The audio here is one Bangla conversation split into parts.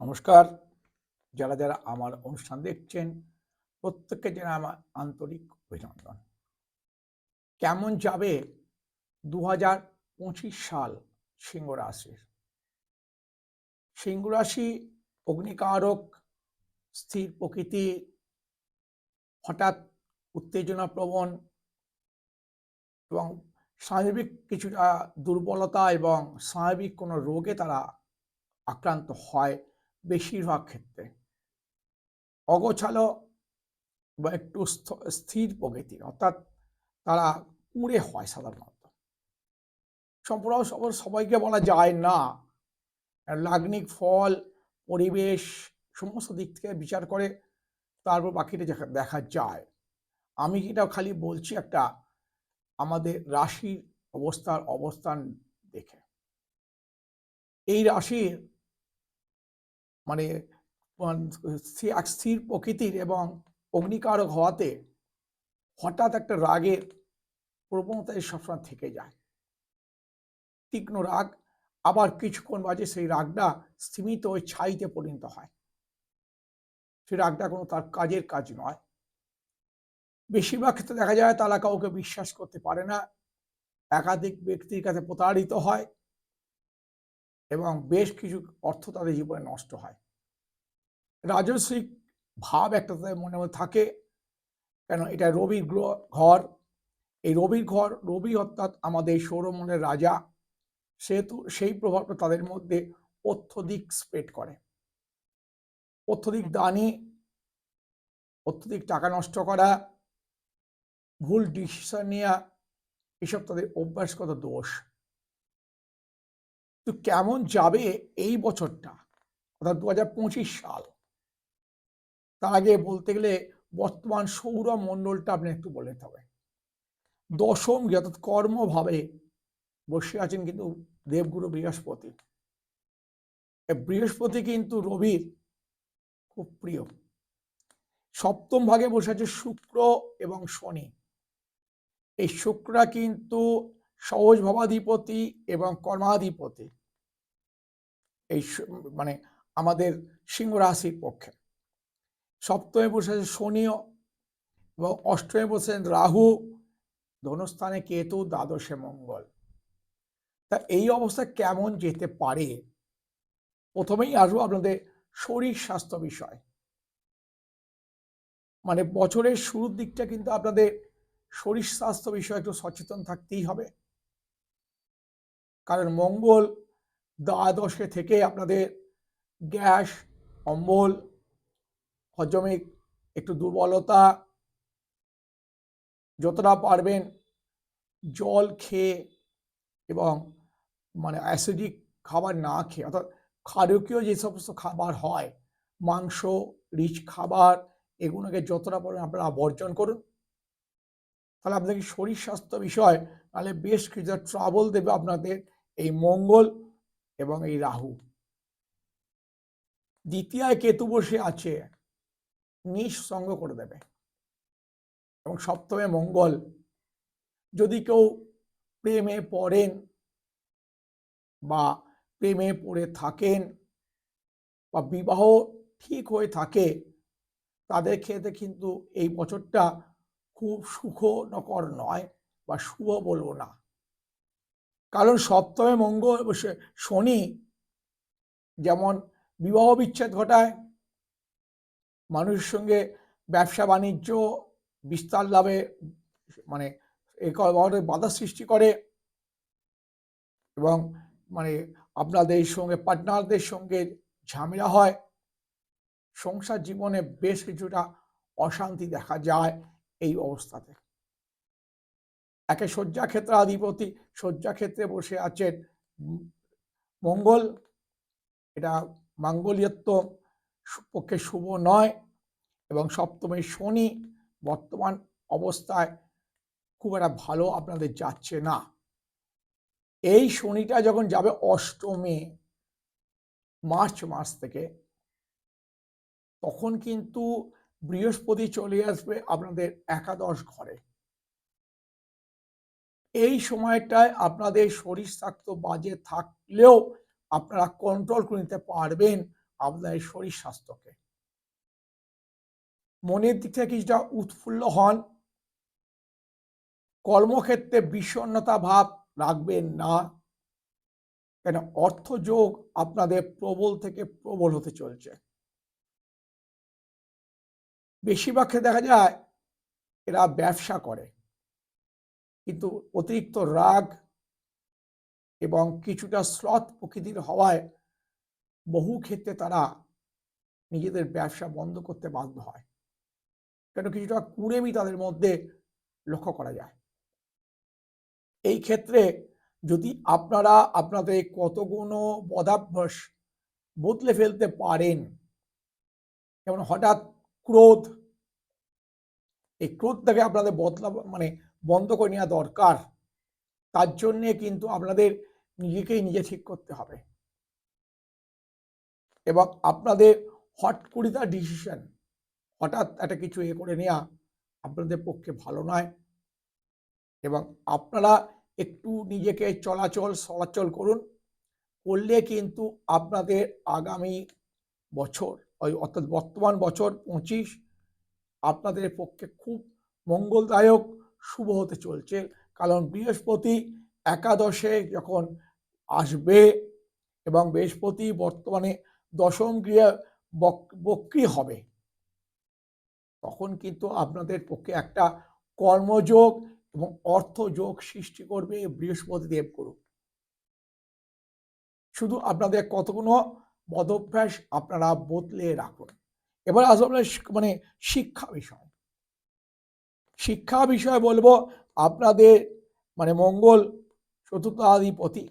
নমস্কার। যারা যারা আমার অনুষ্ঠান দেখছেন, প্রত্যেককে জানা আমার আন্তরিক অভিনন্দন। কেমন যাবে দু হাজার পঁচিশ সাল সিংহ রাশির সিংহ রাশি অগ্নিকারক, স্থির প্রকৃতি, হঠাৎ উত্তেজনা প্রবণ এবং স্বাভাবিক কিছুটা দুর্বলতা এবং স্বাভাবিক কোনো রোগে তারা আক্রান্ত হয় বেশিরভাগ ক্ষেত্রে। অগোছালো বা একটু স্থ- স্থির প্রকৃতির অর্থাৎ তারা কুঁড়ে হয় সাধারণত। সম্পূর্ণ সব- সবাইকে বলা যায় না। লাগ্নিক ফল, পরিবেশ, সমস্ত দিক থেকে বিচার করে তারপর বাকিটা দেখা যায়। আমি যেটা খালি বলছি একটা আমাদের রাশির অবস্থার অবস্থান দেখে। এই রাশির মানে এক স্থির প্রকৃতির এবং অগ্নিকারক হওয়াতে হঠাৎ একটা রাগের প্রবণতা সবসময় থেকে যায়। তীক্ষ্ণ রাগ, আবার কিছুক্ষণ বাজে সেই রাগটা স্তীমিত ওই ছাইতে পরিণত হয়। সেই রাগটা কোনো তার কাজের কাজ নয়। বেশিরভাগ ক্ষেত্রে দেখা যায় তারা কাউকে বিশ্বাস করতে পারে না। একাধিক ব্যক্তির কাছে প্রতারিত হয়। এবং বেশ কিছু অর্থ তাদের জীবনে নষ্ট হয়। রাজস্বিক ভাব একটা তাদের মনে মনে থাকে কেন এটা রবির গ্রহ ঘর। এই রবির ঘর রবি অর্থাৎ আমাদের সৌরমণ্ডলের রাজা সেহেতু সেই প্রভাবটা তাদের মধ্যে অত্যধিক স্প্রেড করে। অত্যধিক দানি অত্যধিক টাকা নষ্ট করা ভুল ডিসিশন নেওয়া এসব তাদের অভ্যাসগত দোষ। তো কেমন যাবে এই বছরটা? অর্থাৎ দু হাজার পঁচিশ সাল। তার আগে বলতে গেলে বর্তমান সৌরমণ্ডলটা আপনি একটু বলে নিতে হবে। দশম অর্থাৎ কর্মভাবে বসে আছেন কিন্তু দেবগুরু বৃহস্পতি। বৃহস্পতি কিন্তু রবির খুব প্রিয়। সপ্তম ভাগে বসে আছে শুক্র এবং শনি। এই শুক্রা কিন্তু সহজ ভাবাধিপতি এবং কর্মাধিপতি। এই মানে আমাদের সিংহ রাশির পক্ষে। সপ্তমে বসে আছে শনিও এবং অষ্টমে বসে রাহু। ধনুস্থানে কেতু, দ্বাদশে মঙ্গল। তা এই অবস্থা কেমন যেতে পারে? প্রথমেই আসব আপনাদের শরীর স্বাস্থ্য বিষয়। মানে বছরের শুরুর দিকটা কিন্তু আপনাদের শরীর স্বাস্থ্য বিষয়ে একটু সচেতন থাকতেই হবে। কারণ মঙ্গল দ্বাদশে থেকে আপনাদের গ্যাস, অম্বল হজমে একটু দুর্বলতা, যতটা পারবেন জল খেয়ে এবং মানে অ্যাসিডিক খাবার না খেয়ে, অর্থাৎ ক্ষারকীয় যে সমস্ত খাবার হয়, মাংস রিচ খাবার, এগুলোকে যতটা পারবেন আপনারা বর্জন করুন। তাহলে আপনাদের শরীর স্বাস্থ্য বিষয়, তাহলে বেশ কিছু ট্রাবল দেবে আপনাদের এই মঙ্গল। এবং এই রাহু। দ্বিতীয় কেতু বসে আছে, নিঃসঙ্গ করে দেবে। এবং সপ্তমে মঙ্গল। যদি কেউ প্রেমে পড়েন বা প্রেমে পড়ে থাকেন বা বিবাহ ঠিক হয়ে থাকে, তাদের ক্ষেত্রে কিন্তু এই বছরটা খুব সুখনকর নয় বা শুভ বলব না। কারণ সপ্তমে মঙ্গল শনি যেমন বিবাহ বিচ্ছেদ ঘটায়, মানুষের সঙ্গে ব্যবসা বাণিজ্য, বিস্তার লাভে মানে বাধা সৃষ্টি করে এবং মানে আপনাদের সঙ্গে, পার্টনারদের সঙ্গে ঝামেলা হয়। সংসার জীবনে বেশ কিছুটা অশান্তি দেখা যায় এই অবস্থাতে। একে শয্যা ক্ষেত্রে আধিপতি শয্যা ক্ষেত্রে বসে আছেন মঙ্গল। এটা মাঙ্গলিয়ত্ব পক্ষে শুভ নয় এবং সপ্তমে শনি। বর্তমান অবস্থায় খুব একটা ভালো আপনাদের যাচ্ছে না। এই শনিটা যখন যাবে অষ্টমে, মার্চ মাস থেকে, তখন কিন্তু বৃহস্পতি চলে আসবে আপনাদের একাদশ ঘরে। এই সময়টায় আপনাদের শরীর স্বাস্থ্য বাজে থাকলেও আপনারা কন্ট্রোল করে নিতে পারবেন আপনাদের শরীর স্বাস্থ্যকে। মনের দিক থেকে কিছুটা উৎফুল্ল হন। কর্মক্ষেত্রে বিষণ্ণতা ভাব রাখবেন না। কেন? অর্থযোগ আপনাদের প্রবল থেকে প্রবল হতে চলছে। বেশিরভাগ দেখা যায় এরা ব্যবসা করে। কিন্তু অতিরিক্ত রাগ এবং কিছুটা স্লথ প্রকৃতির হওয়ায় বহু ক্ষেত্রে তারা নিজেদের ব্যবসা বন্ধ করতে বাধ্য হয়। কেন কিছুটা কুড়েমি তাদের মধ্যে লক্ষ্য করা যায়। এই ক্ষেত্রে যদি আপনারা আপনাদের কতগুলো বদাভ্যাস বদলে ফেলতে পারেন, যেমন হঠাৎ ক্রোধ, এই ক্রোধটাকে আপনাদের বদলা মানে বন্ধ করে নেওয়া দরকার, তার জন্যে কিন্তু আপনাদের নিজেকেই নিজে ঠিক করতে হবে। এবং আপনাদের হট করিতা ডিসিশন হঠাৎ একটা কিছু এ করে নেওয়া আপনাদের পক্ষে ভালো নয়। এবং আপনারা একটু নিজেকে চলাচল চলাচল করুন, করলে কিন্তু আপনাদের আগামী বছর, ওই অর্থাৎ বর্তমান বছর পঁচিশ আপনাদের পক্ষে খুব মঙ্গলদায়ক শুভ হতে চলছে। কারণ বৃহস্পতি একাদশে যখন আসবে এবং বৃহস্পতি বর্তমানে দশম গৃহে বক্রি হবে, তখন কিন্তু আপনাদের পক্ষে একটা কর্মযোগ এবং অর্থযোগ সৃষ্টি করবে বৃহস্পতি করুক শুধু আপনাদের কতগুলো বদভ্যাস আপনারা বদলে রাখুন। এবার আসলে মানে শিক্ষা বিষয়। শিক্ষা বিষয় বলব, আপনাদের মানে মঙ্গল চতুর্থাধিপতি।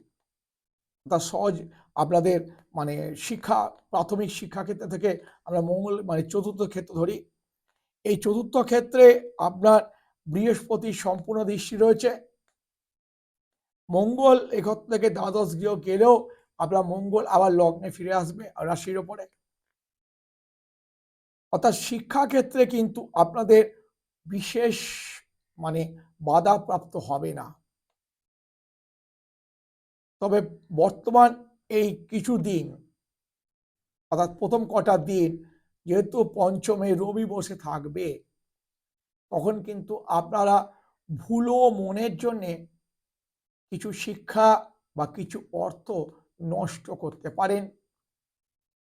তা সহজ আপনাদের মানে শিক্ষা, প্রাথমিক শিক্ষা ক্ষেত্র থেকে আমরা মঙ্গল মানে চতুর্থ ক্ষেত্র ধরি। এই চতুর্থ ক্ষেত্রে আপনার বৃহস্পতির সম্পূর্ণ দৃষ্টি রয়েছে। মঙ্গল এখান থেকে দ্বাদশ গৃহ গেলেও আপনার মঙ্গল আবার লগ্নে ফিরে আসবে রাশির ওপরে। অর্থাৎ শিক্ষাক্ষেত্রে কিন্তু আপনাদের বিশেষ মানে বাধাপ্রাপ্ত হবে না। তবে বর্তমান এই কিছু দিন, অর্থাৎ প্রথম কটা দিন, যেহেতু পঞ্চমে রবি বসে থাকবে, তখন কিন্তু আপনারা ভুলো মনের জন্যে কিছু শিক্ষা বা কিছু অর্থ নষ্ট করতে পারেন।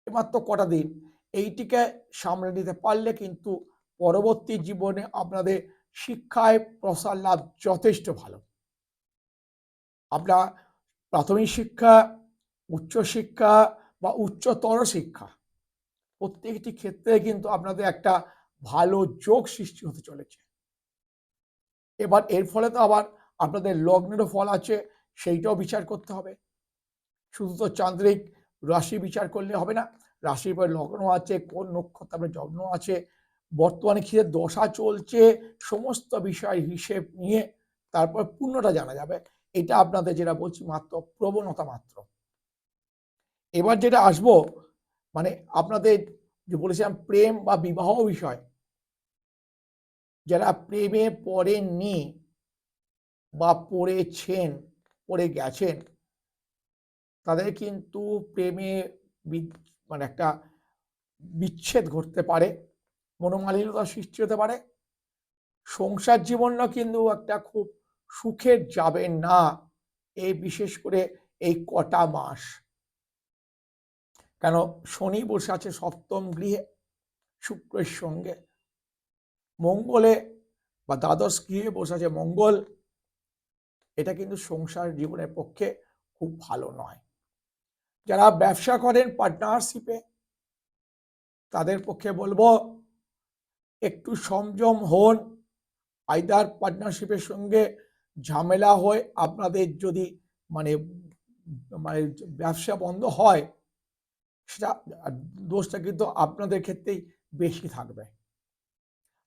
মাত্র কটা দিন, এইটিকে সামলে নিতে পারলে কিন্তু পরবর্তী জীবনে আপনাদের শিক্ষায় প্রসার লাভ যথেষ্ট ভালো। আপনার প্রাথমিক শিক্ষা উচ্চশিক্ষা বা উচ্চতর শিক্ষা, প্রত্যেকটি ক্ষেত্রে কিন্তু আপনাদের একটা ভালো যোগ সৃষ্টি হতে চলেছে। এবার এর ফলে তো আবার আপনাদের লগ্নেরও ফল আছে, সেইটাও বিচার করতে হবে। শুধু তো চান্দ্রিক রাশি বিচার করলে হবে না, রাশির পরে লগ্ন আছে, কোন নক্ষত্র আপনার যত্ন আছে বর্তমানে ক্ষেত্রে দশা চলছে, সমস্ত বিষয় হিসেব নিয়ে তারপর পূর্ণটা জানা যাবে। এটা আপনাদের যেটা বলছি মাত্র, প্রবণতা মাত্র। এবার যেটা আসব মানে আপনাদের যে বলেছিলাম প্রেম বা বিবাহ বিষয়, যারা প্রেমে পড়েননি বা পড়েছেন, পড়ে গেছেন, তাদের কিন্তু প্রেমে মানে একটা বিচ্ছেদ ঘটতে পারে। মনোমালিন্যতা সৃষ্টি হতে পারে। সংসার জীবনটা কিন্তু একটা খুব সুখের যাবে না, এই বিশেষ করে এই কটা মাস। কেন? শনি বসে আছে সপ্তম গৃহে, শুক্রের সঙ্গে। মঙ্গলে বা দ্বাদশ গৃহে বসে আছে মঙ্গল, এটা কিন্তু সংসার জীবনের পক্ষে খুব ভালো নয়। যারা ব্যবসা করেন পার্টনারশিপে তাদের পক্ষে বলব একটু সংযম হন। আইদার পার্টনারশিপের সঙ্গে ঝামেলা হয়ে, আপনাদের যদি মানে মানে ব্যবসা বন্ধ হয়, সেটা দোষটা কিন্তু আপনাদের ক্ষেত্রেই বেশি থাকবে।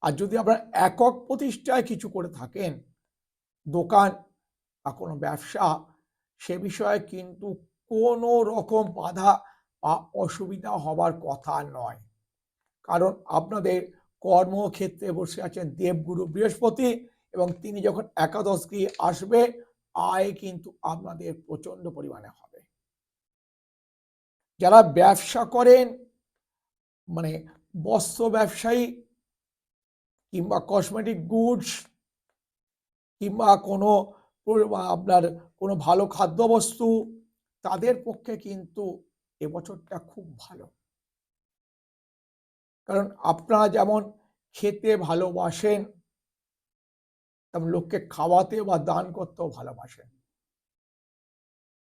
আর যদি আপনারা একক প্রতিষ্ঠায় কিছু করে থাকেন, দোকান বা কোনো ব্যবসা, সে বিষয়ে কিন্তু কোনো রকম বাধা বা অসুবিধা হবার কথা নয়। কারণ আপনাদের কর্মক্ষেত্রে বসে আছেন দেবগুরু বৃহস্পতি এবং তিনি যখন একাদশ গৃহে আসবে, আয় কিন্তু আপনাদের প্রচণ্ড পরিমাণে হবে। যারা ব্যবসা করেন মানে বস্ত্র ব্যবসায়ী কিংবা কসমেটিক গুডস কিংবা কোনো আপনার কোনো ভালো খাদ্যবস্তু, তাদের পক্ষে কিন্তু এবছরটা খুব ভালো। কারণ আপনারা যেমন খেতে ভালোবাসেন, তেমন লোককে খাওয়াতে বা দান করতেও ভালোবাসেন।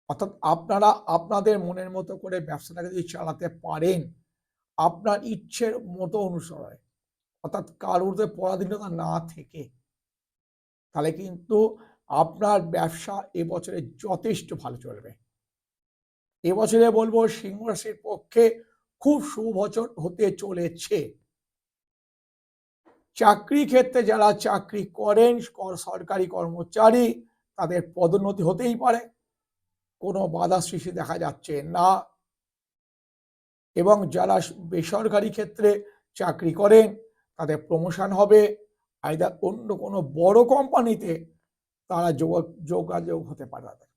অর্থাৎ আপনারা আপনাদের মনের মতো করে ব্যবসাটাকে যদি চালাতে পারেন, আপনার ইচ্ছের মতো অনুসরণে অর্থাৎ কারোর পরাধীনতা না থেকে, তাহলে কিন্তু আপনার ব্যবসা এবছরে যথেষ্ট ভালো চলবে। এবছরে বলব সিংহ পক্ষে খুব বছর হতে চলেছে। চাকরি ক্ষেত্রে যারা চাকরি করেন, কর- সরকারি কর্মচারী, তাদের পদোন্নতি হতেই পারে। কোনো বাধা সৃষ্টি দেখা যাচ্ছে না। এবং যারা বেসরকারি ক্ষেত্রে চাকরি করেন, তাদের প্রমোশন হবে। আইদার অন্য কোনো বড় কোম্পানিতে তারা যোগ- যোগাযোগ হতে পারে তাদের।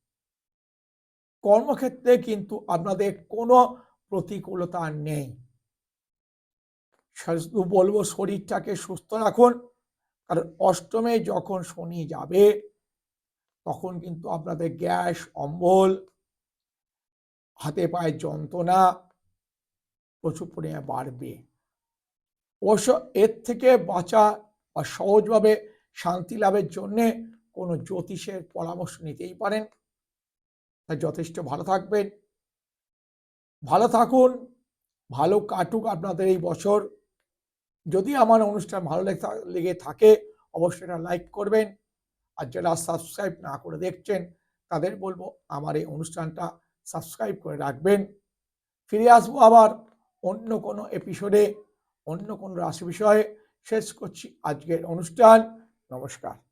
কর্মক্ষেত্রে কিন্তু আপনাদের কোনো প্রতিকূলতা নেই। শুধু বলব শরীরটাকে সুস্থ রাখুন। কারণ অষ্টমে যখন শনি যাবে, তখন কিন্তু আপনাদের গ্যাস, অম্বল, হাতে পায়ে যন্ত্রণা প্রচুর পরিমাণে বাড়বে। অবশ্য এর থেকে বাঁচা বা সহজভাবে শান্তি লাভের জন্যে কোনো জ্যোতিষের পরামর্শ নিতেই পারেন। তাই যথেষ্ট ভালো থাকবেন। ভালো থাকুন, ভালো কাটুক আপনাদের এই বছর। যদি আমার অনুষ্ঠান ভালো লেগে- থাকে, অবশ্যই এটা লাইক করবেন। আর যারা সাবস্ক্রাইব না করে দেখছেন, তাদের বলব আমার এই অনুষ্ঠানটা সাবস্ক্রাইব করে রাখবেন। ফিরে আসব আবার অন্য কোনো এপিসোডে অন্য কোনো রাশি বিষয়ে। শেষ করছি আজকের অনুষ্ঠান। নমস্কার।